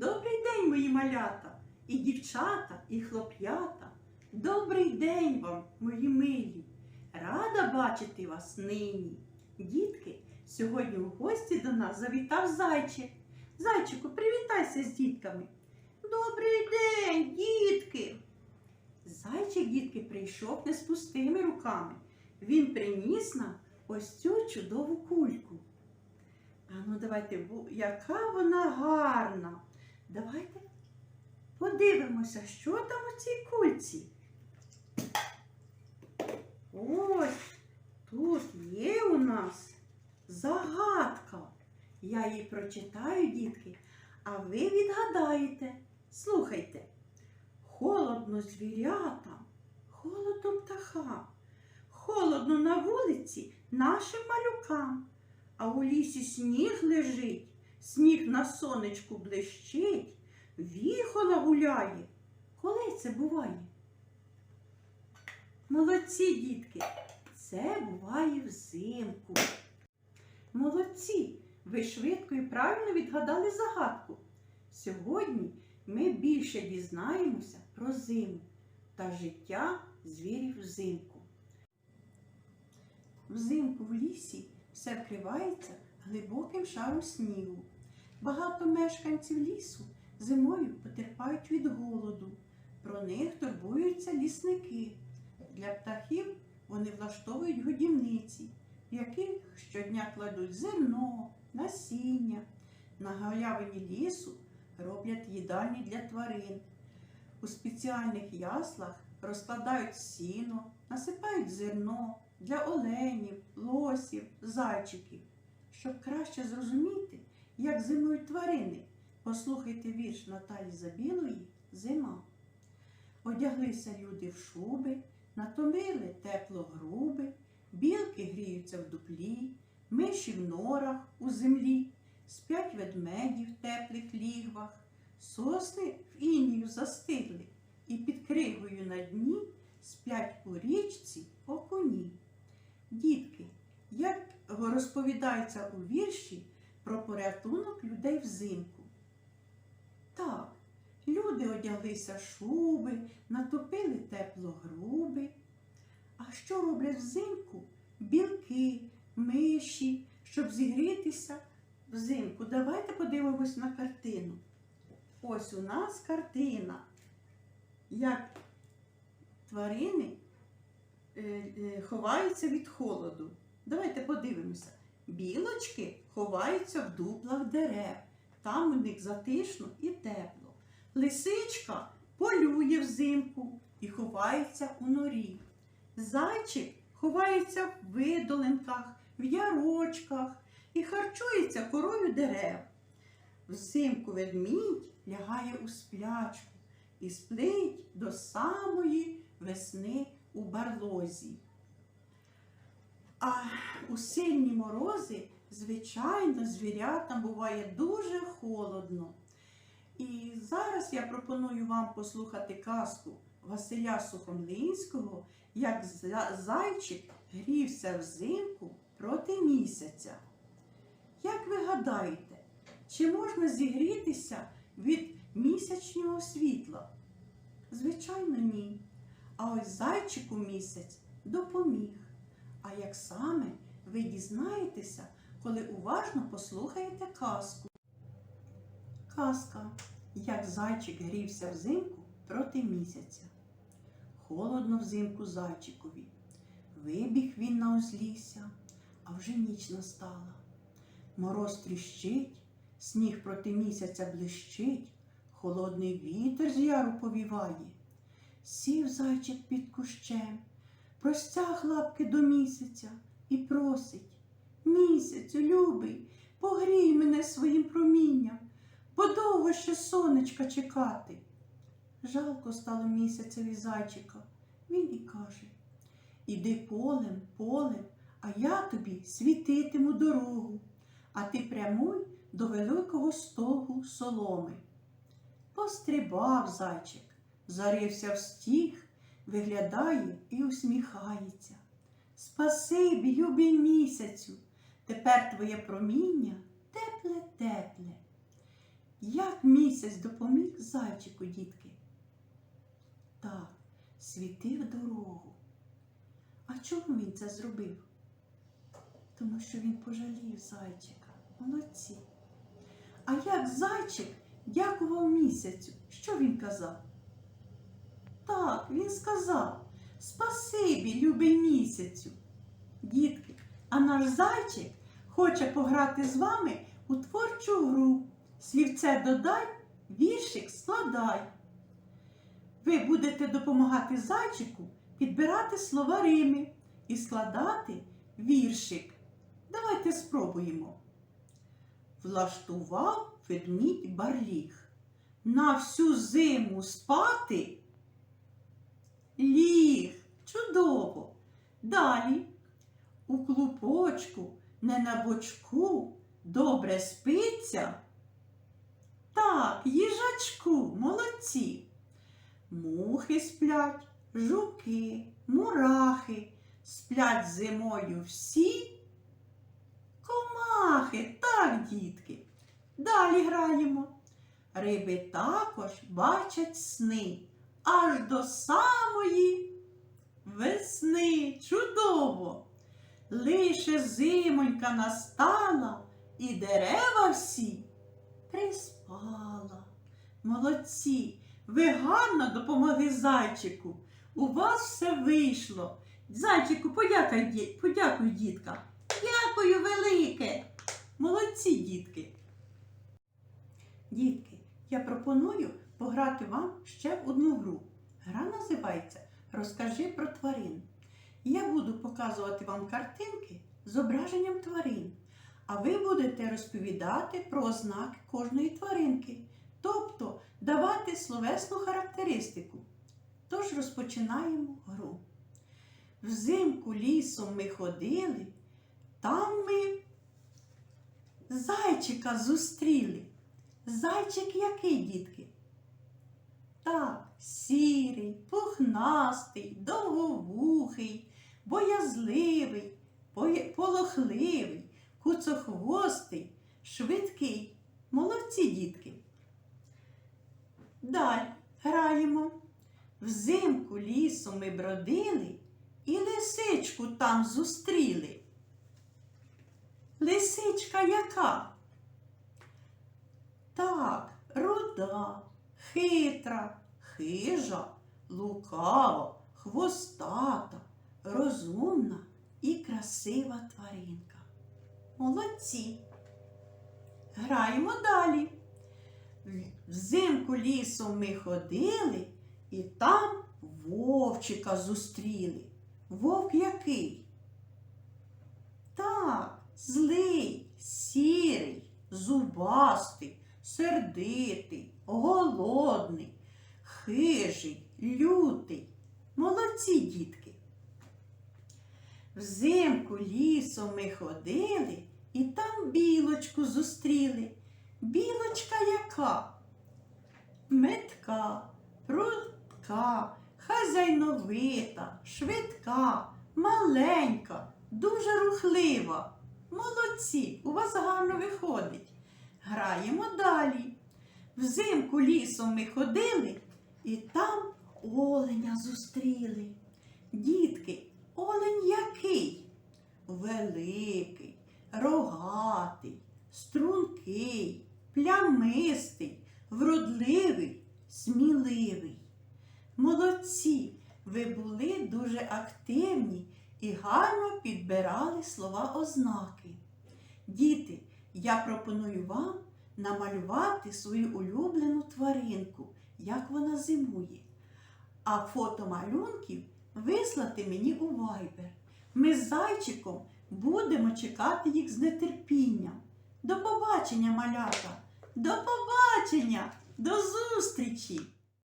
Добрий день, мої малята, і дівчата, і хлоп'ята. Добрий день вам, мої милі. Рада бачити вас нині. Дітки, сьогодні в гості до нас завітав зайчик. Зайчику, привітайся з дітками. Добрий день, дітки. Зайчик, дітки, прийшов не з пустими руками. Він приніс нам ось цю чудову кульку. А ну давайте, яка вона гарна. Давайте подивимося, що там у цій кульці. Ось тут є у нас загадка. Я її прочитаю, дітки, а ви відгадаєте. Слухайте. Холодно звірятам, холодно птахам, холодно на вулиці нашим малюкам, а у лісі сніг лежить, сніг на сонечку блищить, віхола гуляє. Коли це буває? Молодці, дітки, це буває взимку. Молодці, ви швидко і правильно відгадали загадку. Сьогодні ми більше дізнаємося про зиму та життя звірів взимку. Взимку в лісі все вкривається глибоким шаром снігу. Багато мешканців лісу зимою потерпають від голоду. Про них турбуються лісники. Для птахів вони влаштовують годівниці, в яких щодня кладуть зерно, насіння. На галявині лісу роблять їдальні для тварин. У спеціальних яслах розкладають сіно, насипають зерно для оленів, лосів, зайчиків. Щоб краще зрозуміти, як зимують тварини, послухайте вірш Наталі Забілої Зима. Одяглися люди в шуби, натомили тепло груби, білки гріються в дуплі, миші в норах у землі, спять ведмеді в теплих лігвах, сосни в інію застигли, і під кригою на дні сплять у річці окуні. Дітки, як розповідається у вірші про порятунок людей взимку. Так, люди одяглися шуби, натопили тепло груби. А що роблять взимку? Білки, миші, щоб зігрітися взимку. Давайте подивимось на картину. Ось у нас картина, як тварини е, е, ховаються від холоду. Давайте подивимося. Білочки ховаються в дуплах дерев. Там у них затишно і тепло. Лисичка полює взимку і ховається у норі. Зайчик ховається в видолинках, в ярочках і харчується корою дерев. Взимку ведмідь лягає у сплячку і сплить до самої весни у барлозі. А у сильні морози, звичайно, звірятам буває дуже холодно. І зараз я пропоную вам послухати казку Василя Сухомлинського, як зайчик грівся взимку проти місяця. Як ви гадаєте, чи можна зігрітися від місячного світла? Звичайно, ні. А ось зайчику місяць допоміг. А як саме ви дізнаєтеся, коли уважно послухаєте казку? Казка, як зайчик грівся взимку проти місяця. Холодно взимку зайчикові. Вибіг він на узлісся, а вже ніч настала. Мороз тріщить, сніг проти місяця блищить, холодний вітер з яру повіває. Сів зайчик під кущем, простяг лапки до місяця і просить Місяцю, любий, погрій мене своїм промінням, бо довго ще сонечка чекати. Жалко стало місяцеві зайчика. Він і каже Іди полем, полем, а я тобі світитиму дорогу, а ти прямуй до великого стогу соломи. Пострибав зайчик, зарився в стіг, виглядає і усміхається. Спасибі, любий місяцю, тепер твоє проміння тепле-тепле. Як місяць допоміг зайчику, дітки? Так, світив дорогу. А чому він це зробив? Тому що він пожалів зайчика. Молодці. А як зайчик дякував місяцю? Що він казав? Так, він сказав Спасибі, любий місяцю. Дітки, а наш зайчик хоче пограти з вами у творчу гру. Слівце додай, віршик складай. Ви будете допомагати зайчику підбирати слова Рими і складати віршик. Давайте спробуємо. Влаштував ведмідь барліг. На всю зиму спати. Ліг. Чудово. Далі. У клубочку, не на бочку, добре спиться. Так, їжачку, молодці. Мухи сплять, жуки, мурахи, сплять зимою всі. Комахи, так, дітки. Далі граємо. Риби також бачать сни аж до самої весни. Чудово! Лише зимонька настала, і дерева всі приспала. Молодці! Ви гарно допомогли зайчику. У вас все вийшло. Зайчику, подякуй, ді- подякуй діткам. Дякую велике. Молодці, дітки. Дітки, я пропоную пограти вам ще в одну гру. Гра називається Розкажи про тварин. Я буду показувати вам картинки з зображенням тварин, а ви будете розповідати про ознаки кожної тваринки, тобто давати словесну характеристику. Тож розпочинаємо гру. Взимку лісом ми ходили, там ми зайчика зустріли. Зайчик який, дітки? Так, сірий, пухнастий, довговухий, боязливий, полохливий, куцохвостий, швидкий. Молодці, дітки. Далі граємо. Взимку лісом ми бродили і лисичку там зустріли. Лисичка яка? Так, руда, хитра, хижа, лукава, хвостата, розумна і красива тваринка. Молодці. Граємо далі. Взимку лісом ми ходили і там вовчика зустріли. Вовк який? Так, злий, сірий, зубастий, сердитий, голодний, хижий, лютий. Молодці, дітки. Взимку лісом ми ходили і там білочку зустріли. Білочка яка? Метка, прудка, хазяйновита, швидка, маленька, дуже рухлива. Молодці, у вас гарно виходить. Граємо далі. Взимку лісом ми ходили і там оленя зустріли. Дітки, олень який? Великий, рогатий, стрункий, плямистий, вродливий, сміливий. Молодці, ви були дуже активні і гарно підбирали слова ознаки. Діти, я пропоную вам намалювати свою улюблену тваринку, як вона зимує. А фото малюнків вислати мені у вайбер. Ми з зайчиком будемо чекати їх з нетерпінням. До побачення, малята! До побачення! До зустрічі!